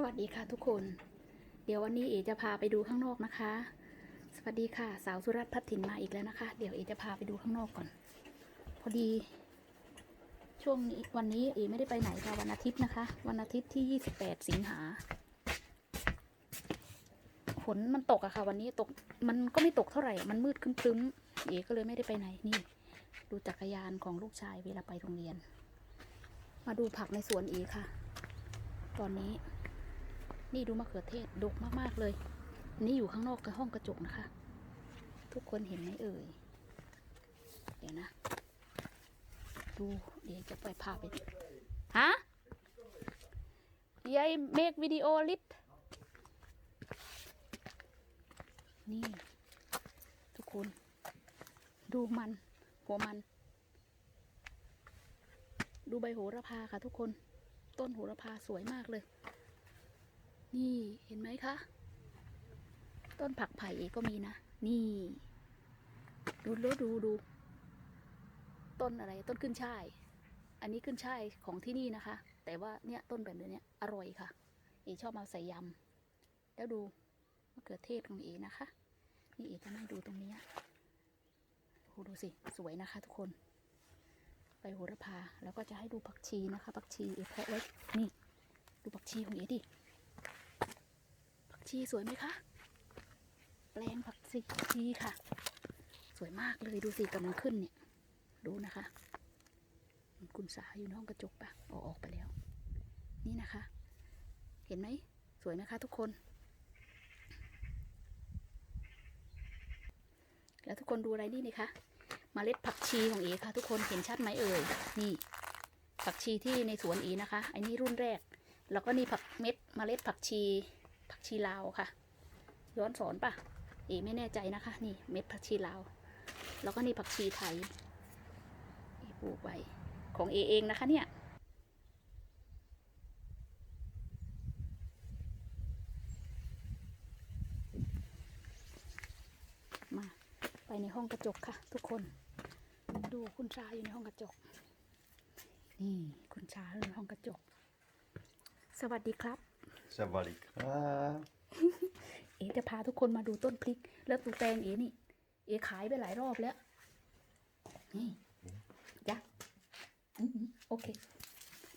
สวัสดีค่ะทุกคน เดี๋ยววันนี้เอจะพาไปดูข้างนอกนะคะ สวัสดีค่ะ สาวสุรัตน์พัฒถิ่นมาอีกแล้วนะคะ เดี๋ยวเอจะพาไปดูข้างนอกก่อน พอดี ช่วงนี้วันนี้เอไม่ได้ไปไหนค่ะวันอาทิตย์นะคะ วันอาทิตย์ที่ 28 สิงหาฝนมันตกอะค่ะ วันนี้ตกมันก็ไม่ตกเท่าไหร่ มันมืดครึ้มๆเอก็เลยไม่ได้ไปไหนนี่ ดูจักรยานของลูกชายเวลาไปโรงเรียน มาดูผักในสวนเอค่ะ ตอนนี้ นี่ดูมะเขือเทศดกมากๆเลย นี่อยู่ข้างนอกกับห้องกระจกนะคะ ทุกคนเห็นไหมเอ่ย เดี๋ยวนะ ดูเดี๋ยวจะไปพาไป ฮะยายเมกวิดีโอลิปนี่ ทุกคน ดูมัน หัวมัน ดูใบโหระพาค่ะทุกคน ต้นโหระพาสวยมากเลย นี่เห็นไหมคะ ต้นผักไผ่ก็มีนะ นี่ ดูแล้วดูดู ต้นอะไรต้นขึ้นช่าย อันนี้ขึ้นช่ายของที่นี่นะคะ แต่ว่าเนี่ยต้นแบบนี้ยอร่อยค่ะเอชอบมาใส่ยำแล้วดูมะเขือเทศของเอนะคะ นี่เอจะนั่งดูตรงนี้โหดูสิสวยนะคะ ทุกคนไปโหระพาแล้วก็จะให้ดูผักชีนะคะผักชีเอเพาะไว้นี่ ดูผักชีของเอดิ ชีสวยไหมคะแปลงผักชีค่ะ สวยมากเลยดูสิกำลังขึ้นเนี่ย ดูนะคะ คุณสาอยู่ในห้องกระจกปะออกออกไปแล้ว นี่นะคะ เห็นไหมสวยไหมคะ ทุกคน แล้วทุกคนดูอะไรนี่นี่คะมเมล็ดผักชีของเอค่ะ ทุกคนเห็นชัดไหมเอ่ยนี่ ผักชีที่ในสวนเอนะคะอันนี้รุ่นแรก แล้วก็นี่ผักเม็ดมเมล็ดผักชี ผักชีลาวค่ะ ย้อนสอนปะเอไม่แน่ใจนะคะ นี่เม็ดผักชีลาว แล้วก็นี่ผักชีไทยปลูกไว้ของเอเองนะคะเนี่ยมาไปในห้องกระจกค่ะ ทุกคน ดูคุณชาอยู่ในห้องกระจก นี่คุณชาอยู่ในห้องกระจก สวัสดีครับ สวัสดีครับเอ๋จะพาทุกคนมาดูต้นพริก แล้วตูแตงเอ๋นี่ เอ๋ขายไปหลายรอบแล้ว นี่จ้ะอือหือโอเค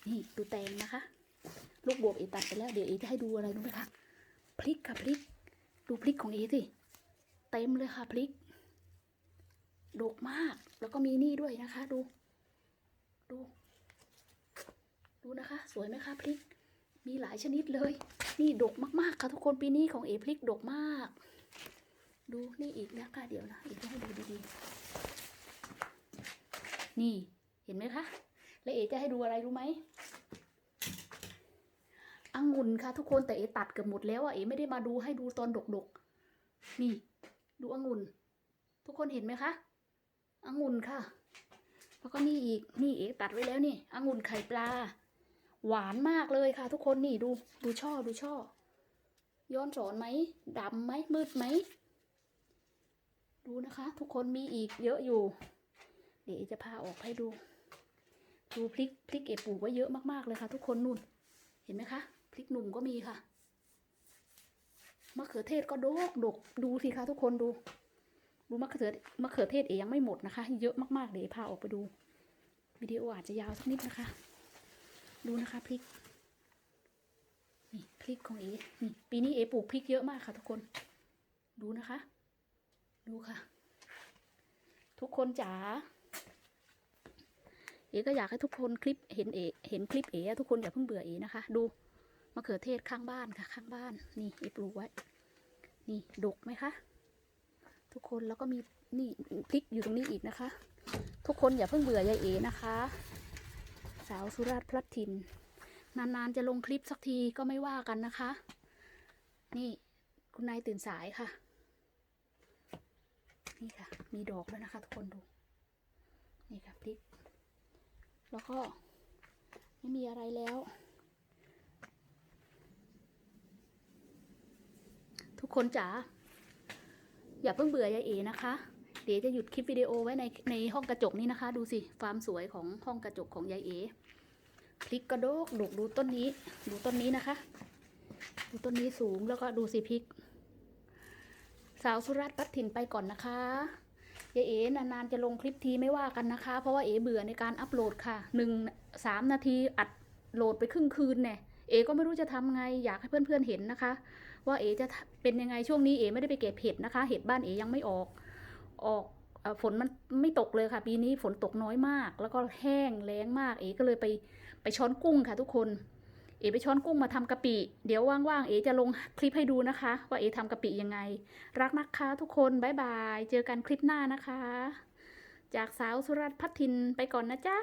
นี่ดูแตงนะคะ ลูกบวบเอ๋ตัดไปแล้ว เดี๋ยวเอ๋จะให้ดูอะไรรู้ไหมคะพริกค่ะพริก ดูพริกของเอ๋สิ เต็มเลยค่ะพริกดกมาก แล้วก็มีนี่ด้วยนะคะ ดู ดู ดูนะคะ สวยไหมคะพริก มีหลายชนิดเลย นี่ดกมากๆค่ะทุกคนปีนี้ของเอพริกดกมาก ดูนี่อีกนะคะเดี๋ยวนะอีกให้ดูดีๆ นี่เห็นไหมคะ แล้วเอจะให้ดูอะไรรู้ไหมองุ่นค่ะทุกคนแต่เอตัดเกือบหมดแล้วอะเอไม่ได้มาดูให้ดูตอนดกๆ นี่ ดูองุ่น ทุกคนเห็นไหมคะองุ่นค่ะ แล้วก็นี่อีกนี่เอตัดไว้แล้วนี่องุ่นไข่ปลา หวานมากเลยค่ะ ทุกคนนี่ดูดูช่อดูช่อ ย้อนสอนไหมดำไหมมืดไหม ดูนะคะ ทุกคนมีอีกเยอะอยู่ เดี๋ยวจะพาออกให้ดู ดูพริกพริกเก็บปลูกไว้เยอะมากๆเลยค่ะ ทุกคนนู่น เห็นไหมคะพริกหนุ่มก็มีค่ะมะเขือเทศก็ดกดกดูสิคะทุกคนดู ดูมะเขือมะเขือเทศเอยังไม่หมดนะคะ เยอะมากๆเดี๋ยวพาออกไปดูวิดีโออาจจะยาวสักนิดนะคะ ดูนะคะพริกนี่พริกของเอนี่ปีนี้เอปลูกพริกเยอะมากค่ะ ทุกคน ดูนะคะ ดูค่ะ ทุกคนจ๋าเอก็อยากให้ทุกคนคลิปเห็นเอเห็นคลิปเอทุกคนอย่าเพิ่งเบื่อเอนะคะ ดูมะเขือเทศข้างบ้านค่ะ ข้างบ้าน นี่เอปลูกไว้ นี่ดกไหมคะ ทุกคนแล้วก็มีนี่พริกอยู่ตรงนี้อีกนะคะ ทุกคนอย่าเพิ่งเบื่อยายเอนะคะาวสุราษฎร์พลัดถิ่นนานๆจะลงคลิปสักทีก็ไม่ว่ากันนะคะ นี่คุณนายตื่นสายค่ะ นี่ค่ะ มีดอกด้วนะคะ ทุกคนดู นี่ค่ะพริก แล้วก็ไม่มีอะไรแล้ว ทุกคนจ๋าอย่าเพิ่งเบื่อยายเอนะคะ เดี๋ยวจะหยุดคลิปวิดีโอไว้ในในห้องกระจกนี้นะคะ ดูสิฟามสวยของห้องกระจกของยายเอพริกกระโดกดกดูต้นนี้ ดูต้นนี้นะคะ ดูต้นนี้สูงแล้วก็ดูสิพริก สาวสุรัตน์ปัดถิ่นไปก่อนนะคะยายเอ๋นานๆจะลงคลิปทีไม่ว่ากันนะคะ เพราะว่าเอ๋เบื่อในการอัปโหลดค่ะหนึ่งสามนาทีอัดโหลดไปครึ่งคืนเนี่ยเอ๋ก็ไม่รู้จะทำไงอยากให้เพื่อนๆเห็นนะคะ ว่าเอ๋จะเป็นยังไงช่วงนี้เอ๋ไม่ได้ไปเก็บเห็ดนะคะ เห็ดบ้านเอ๋ยังไม่ออก ออกอฝนมันไม่ตกเลยค่ะ ปีนี้ฝนตกน้อยมาก แล้วก็แห้งแล้งมาก เอ๋ก็เลยไปไปช้อนกุ้งค่ะทุกคน เอ๋ไปช้อนกุ้งมาทำกะปิ เดี๋ยวว่างๆเอ๋จะลงคลิปให้ดูนะคะ ว่าเอ๋ทำกะปิยังไง รักนะคะทุกคนบ๊ายบาย เจอกันคลิปหน้านะคะ จากสาวสุรัตน์พัฒทินไปก่อนนะจ๊ะ